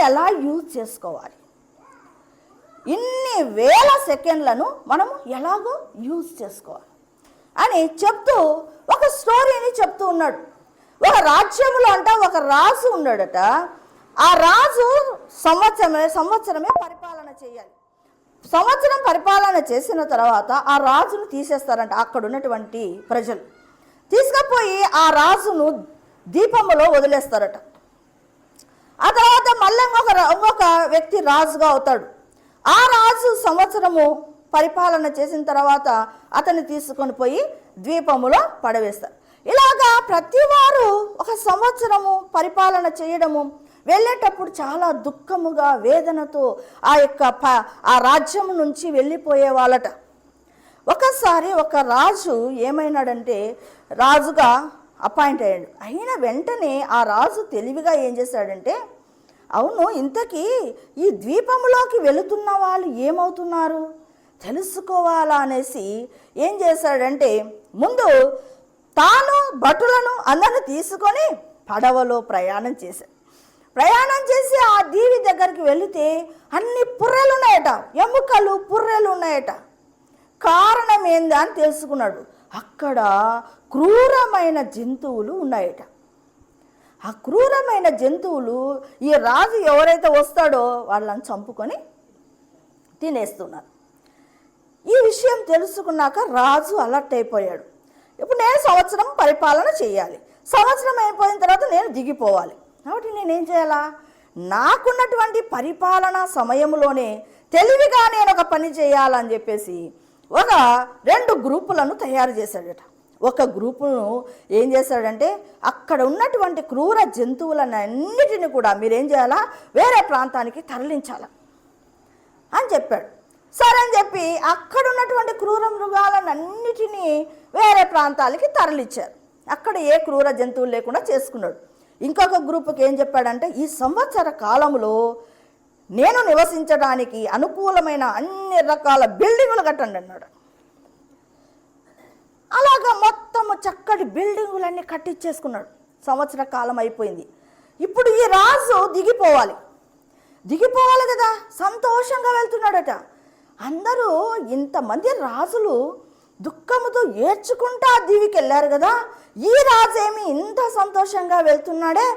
ఎలా యూజ్ చేసుకోవాలి? ఇన్ని వేల సెకండ్లను మనము ఎలాగో యూజ్ చేసుకోవాలి? అని చెప్తూ ఒక స్టోరీని చెప్తూ ఉన్నాడు. ఒక రాజ్యంలో అంట ఒక రాజు ఉన్నాడట. ఆ రాజు సంవత్సరమే సంవత్సరమే పరిపాలన చేయాలి. సంవత్సరం పరిపాలన చేసిన తర్వాత ఆ రాజును తీసేస్తారంట అక్కడ ఉన్నటువంటి ప్రజలు. తీసుకపోయి ఆ రాజును దీపములో వదిలేస్తారట. ఆ తర్వాత మళ్ళీ ఇంకొక ఇంకొక వ్యక్తి రాజుగా అవుతాడు. ఆ రాజు సంవత్సరము పరిపాలన చేసిన తర్వాత అతన్ని తీసుకొని పోయి ద్వీపములో పడవేస్తారు. ఇలాగా ప్రతి వారు ఒక సంవత్సరము పరిపాలన చేయడము వెళ్ళేటప్పుడు చాలా దుఃఖముగా వేదనతో ఆ యొక్క ప ఆ రాజ్యం నుంచి వెళ్ళిపోయే వాళ్ళట. ఒకసారి ఒక రాజు ఏమైనాడంటే రాజుగా అపాయింట్ అయ్యాడు. అయిన వెంటనే ఆ రాజు తెలివిగా ఏం చేశాడంటే అవును ఇంతకీ ఈ ద్వీపంలోకి వెళుతున్న వాళ్ళు ఏమవుతున్నారు? తెలుసుకోవాలా అనేసి ఏం చేశాడంటే ముందు తాను భటులను అందరిని తీసుకొని పడవలో ప్రయాణం చేశాడు. ప్రయాణం చేసి ఆ దీవి దగ్గరికి వెళితే అన్ని పుర్రెలు ఉన్నాయట ఎముకలు పుర్రెలు ఉన్నాయట కారణం ఏందా అని తెలుసుకున్నాడు. అక్కడ క్రూరమైన జంతువులు ఉన్నాయట. ఆ క్రూరమైన జంతువులు ఈ రాజు ఎవరైతే వస్తాడో వాళ్ళని చంపుకొని తినేస్తున్నారు. ఈ విషయం తెలుసుకున్నాక రాజు అలర్ట్ అయిపోయాడు. ఇప్పుడు నేను సంవత్సరం పరిపాలన చేయాలి. సంవత్సరం అయిపోయిన తర్వాత నేను దిగిపోవాలి. కాబట్టి నేనేం చేయాలా? నాకున్నటువంటి పరిపాలన సమయంలోనే తెలివిగా నేను ఒక పని చేయాలని చెప్పేసి ఒక రెండు గ్రూపులను తయారు చేశాడట. ఒక గ్రూపును ఏం చేశాడంటే అక్కడ ఉన్నటువంటి క్రూర జంతువులన్నిటిని కూడా మీరేం చేయాలా? వేరే ప్రాంతానికి తరలించాలా? అని చెప్పాడు. సరే అని చెప్పి అక్కడ ఉన్నటువంటి క్రూర మృగాలన్నిటినీ వేరే ప్రాంతాలకి తరలిచ్చారు అక్కడ ఏ క్రూర జంతువులు లేకుండా చేసుకున్నాడు. ఇంకొక గ్రూప్కి ఏం చెప్పాడంటే ఈ సంవత్సర కాలంలో నేను నివసించడానికి అనుకూలమైన అన్ని రకాల బిల్డింగులు కట్టండి అన్నాడు. అలాగా మొత్తము చక్కటి బిల్డింగులన్నీ కట్టించేసుకున్నాడు సంవత్సర కాలం అయిపోయింది. ఇప్పుడు ఈ రాజు దిగిపోవాలి. దిగిపోవాలి కదా సంతోషంగా వెళ్తున్నాడట. అందరూ ఇంతమంది రాజులు దుఃఖముతో ఏడ్చుకుంటా ఆ దీవికి వెళ్ళారు కదా ఈ రాజేమి ఇంత సంతోషంగా వెళ్తున్నాడే?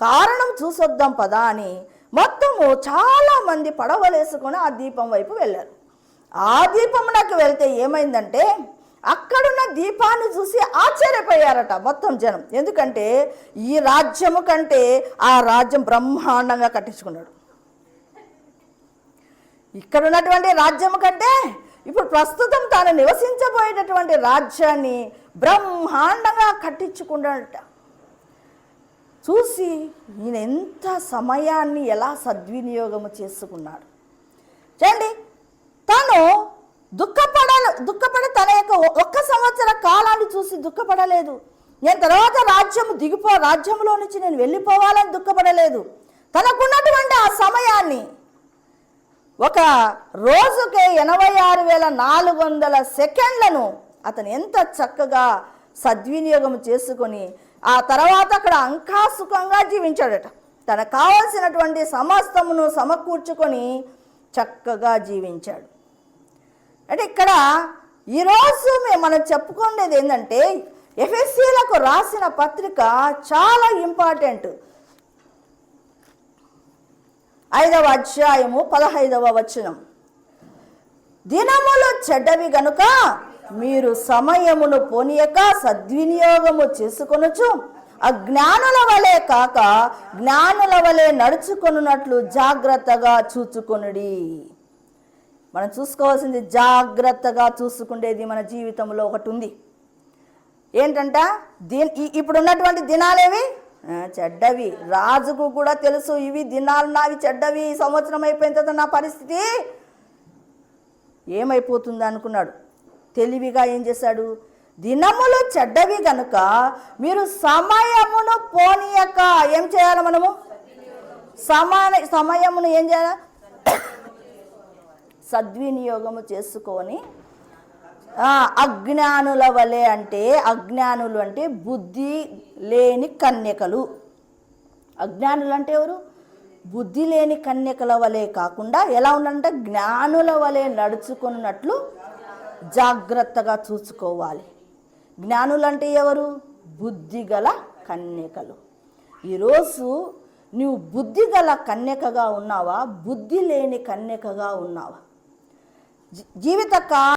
కారణం చూసొద్దాం పదా అని మొత్తము చాలామంది పడవలేసుకొని ఆ దీపం వైపు వెళ్ళారు. ఆ దీపమునకు వెళ్తే ఏమైందంటే అక్కడున్న దీపాన్ని చూసి ఆశ్చర్యపోయారట మొత్తం జనం. ఎందుకంటే ఈ రాజ్యము కంటే ఆ రాజ్యం బ్రహ్మాండంగా కట్టించుకున్నాడు. ఇక్కడ ఉన్నటువంటి రాజ్యము కంటే ఇప్పుడు ప్రస్తుతం తాను నివసించబోయేటటువంటి రాజ్యాన్ని బ్రహ్మాండంగా కట్టించుకున్నాడట. చూసి ఈయన ఎంత సమయాన్ని ఎలా సద్వినియోగం చేసుకున్నాడు. చూడండి తను దుఃఖపడ దుఃఖపడి తన యొక్క ఒక్క సంవత్సర కాలాన్ని చూసి దుఃఖపడలేదు. నేను తర్వాత రాజ్యం దిగిపో రాజ్యంలో నుంచి నేను వెళ్ళిపోవాలని దుఃఖపడలేదు. తనకున్నటువంటి ఆ సమయాన్ని ఒక రోజుకే ఎనభై ఆరు వేల నాలుగు వందల సెకండ్లను అతను ఎంత చక్కగా సద్వినియోగం చేసుకొని ఆ తర్వాత అక్కడ అంకాసుకంగా జీవించాడట. తనకు కావలసినటువంటి సమస్తమును సమకూర్చుకొని చక్కగా జీవించాడు. అంటే ఇక్కడ ఈరోజు మేము మనం చెప్పుకునేది ఏంటంటే ఎఫ్ఎస్సీలకు రాసిన పత్రిక చాలా ఇంపార్టెంట్. ఐదవ అధ్యాయము పదహైదవ వచనం. దినములు చెడ్డవి గనుక మీరు సమయమును పోనీయక సద్వినియోగము చేసుకొనొచ్చు అజ్ఞానుల వలె కాక జ్ఞానుల వలె నడుచుకొనున్నట్లు జాగ్రత్తగా చూచుకొనుడి. మనం చూసుకోవాల్సింది జాగ్రత్తగా చూసుకునేది మన జీవితంలో ఒకటి ఉంది ఏంటంట? దీని ఇప్పుడు ఉన్నటువంటి దినాలేవి? చెడ్డవి. రాజుకు కూడా తెలుసు ఇవి దినాలు నావి చెడ్డవి. సంవత్సరం అయిపోయిన తర్వాత నా పరిస్థితి ఏమైపోతుంది అనుకున్నాడు. తెలివిగా ఏం చేశాడు? దినములు చెడ్డవి గనుక మీరు సమయమును పోనీయక. ఏం చేయాలి మనము? సమాన సమయమును ఏం చేయాలి? సద్వినియోగము చేసుకొని అజ్ఞానుల వలె అంటే అజ్ఞానులు అంటే బుద్ధి లేని కన్యకలు. అజ్ఞానులు అంటే ఎవరు? బుద్ధి లేని కన్యకల వలె కాకుండా ఎలా ఉండాలంటే జ్ఞానుల వలె నడుచుకున్నట్లు జాగ్రత్తగా చూసుకోవాలి. జ్ఞానులంటే ఎవరు? బుద్ధిగల కన్యకలు. ఈరోజు నువ్వు బుద్ధిగల కన్యకగా ఉన్నావా? బుద్ధి లేని కన్యకగా ఉన్నావా? జీవిత కా